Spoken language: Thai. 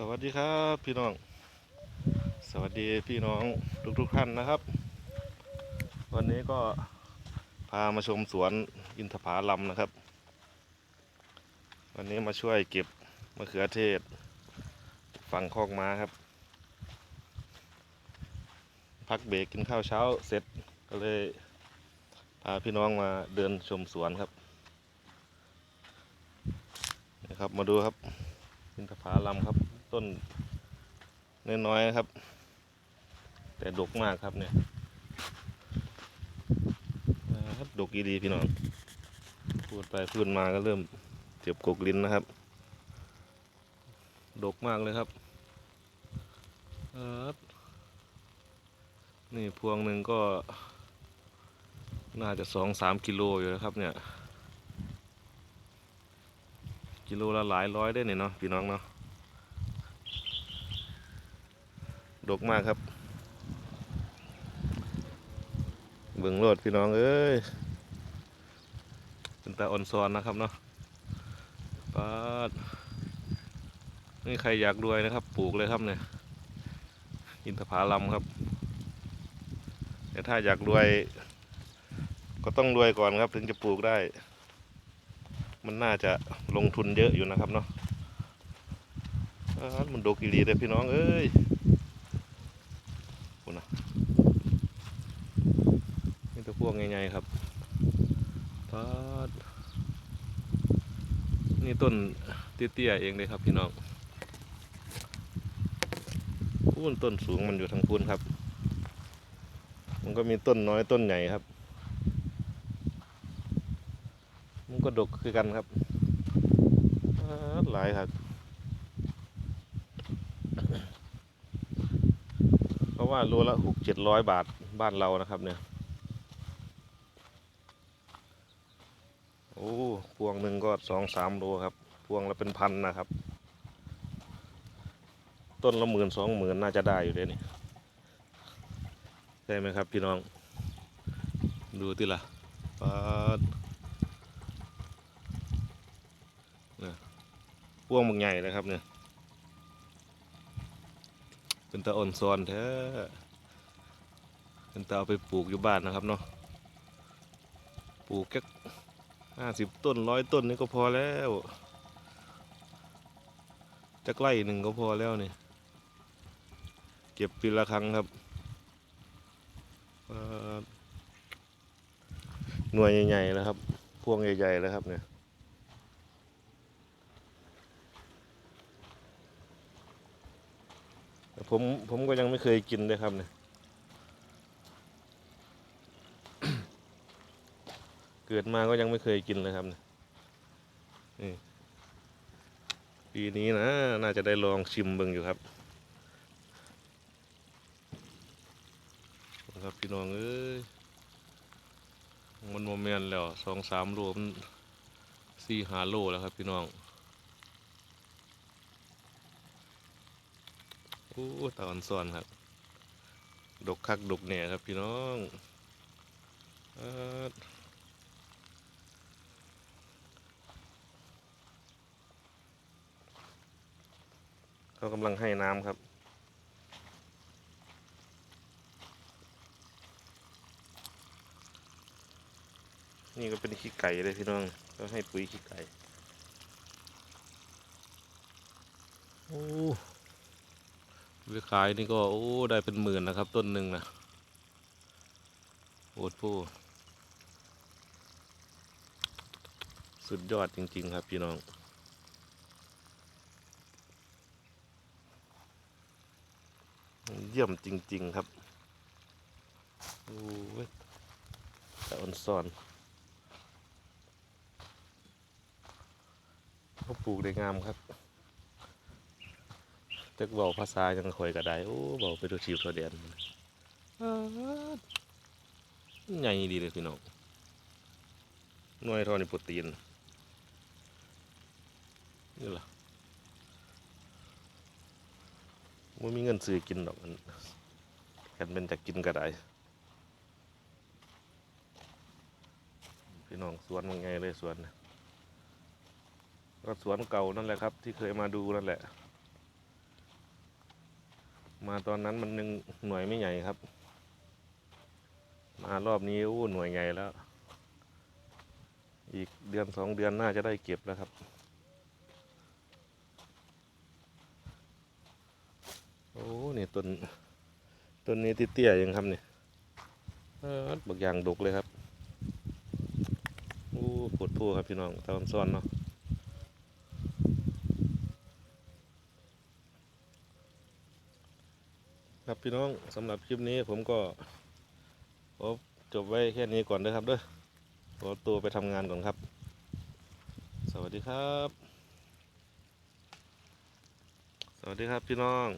สวัสดีครับพี่น้อง สวัสดีพี่น้องทุกๆท่านนะครับ วันนี้ก็พามาชมสวนอินทผลัมนะครับ วันนี้มาช่วยเก็บมะเขือเทศ ฝั่งคอกม้าครับ พักเบรกกินข้าวเช้าเสร็จก็เลยพาพี่น้องมาเดินชมสวนครับนะครับมาดูครับอินทผลัมครับ ต้นน้อยๆนะครับ แต่ดกมากครับเนี่ยอ่าดกดีๆพี่น้องพูดไปพูดมาก็เริ่มเจ็บกกลิ้นนะครับ ดกมากเลยครับนี่พวงหนึ่งก็ น่าจะสองสามกิโลอยู่นะครับเนี่ย กิโลละหลายร้อยได้เนี่ยเนาะพี่น้องเนาะ ดกมากครับ เบิ่งโลดพี่น้องเอ้ยเป็นตาอ่อนซอนนะครับเนาะปาดนี่ใครอยากรวยนะครับ ปลูกเลยครับเนี่ย อินทผลัมครับ แต่ถ้าอยากรวย ก็ต้องรวยก่อนครับ ถึงจะปลูกได้ มันน่าจะลงทุนเยอะอยู่นะครับเนาะอ่ามันดกอีหลีเลยพี่น้องเอ้ย คุณนะนี่ตัวพวกใหญ่ๆครับปาดนี่ต้นเตี้ยๆเองเลยครับพี่น้องพูนต้นสูงมันอยู่ทางพูนครับ มันก็มีต้นน้อยต้นใหญ่ครับ มันก็ดกคือกันครับหลายครับ เพราว่าโลละหกเจ็ดร้อยบาทบ้านเรานะครับเนี่ย โอ้พวงหนึ่งก็สองสามโลครับ พวงละเป็นพันนะครับ ต้นละหมื่นสองหมื่นน่าจะได้อยู่เด้นี่ใช่ไหมครับพี่น้อง ดูที่ละปาดพวงบางใหญ่เลยครับเนี่ย เป็นตาอ่อนซอนแท้เป็นตาเอาไปปลูกอยู่บ้านนะครับเนาะปลูกแค่ห้าสิบต้นร้อยต้นนี่ก็พอแล้วจะใกล้หนึ่งก็พอแล้วนี่เก็บปีละครั้งครับหน่วยใหญ่ๆแล้วครับ พวงใหญ่ๆแล้วครับเนี่ย แต่ ผมผมก็ยังไม่เคยกินเลยครับเนี่ยเกิดมาก็ยังไม่เคยกินเลยครับเนี่ยนี่ปีนี้นะน่าจะได้ลองชิมเบิ่งอยู่ครับครับพี่น้องเอ้ยมันโมเมนแล้วสองสามโลมันสี่หาโลแล้วครับพี่น้อง โอ้ตอนซ้อนครับ ดกคักดกแหน่ยครับพี่น้องอเขากำลังให้น้ำครับนี่ก็เป็นขี้ไก่เลยพี่น้อง ก็ให้ปุ๋ยขี้ไก่ โอ้ ไปขายนี่ก็โอ้ได้เป็นหมื่นนะครับ ต้นหนึ่งนะโอดผู้สุดยอดจริง ๆ ครับพี่น้องเยี่ยมจริง ๆ ครับโอ้ยแต่อ่อนซ่อนเขาปลูกได้งามครับ จักเบาภาษายังคอยกระได้โอ้เบาไปดูชิวตัวเดียนใหญ่ดีเลยพี่น้องหน่วยทอนี่โปรตีนนี่ล่ะมันมีเงินซื้อกินดอกมันกันเป็นจะกินกระไดพี่น้องสวนมันไงเลยสวนก็สวนเก่านั่นแหละครับ ที่เคยมาดูนั่นแหละ มาตอนนั้นมันยังหน่วยไม่ใหญ่ครับ มารอบนี้อู้หน่วยใหญ่แล้ว อีกเดือนสองเดือนน่าจะได้เก็บแล้วครับ โอ้นี่ต้นต้นนี้ติเตี้ยยังครับเนี่ยเออบักอย่างดกเลยครับโอ้ปวดทั่วครับพี่น้องตอนซ่อนเนาะ ครับพี่น้องสำหรับคลิปนี้ผมก็ขอจบไว้แค่นี้ก่อนนะครับเด้อขอตัวไปทำงานก่อนครับ สวัสดีครับ สวัสดีครับพี่น้อง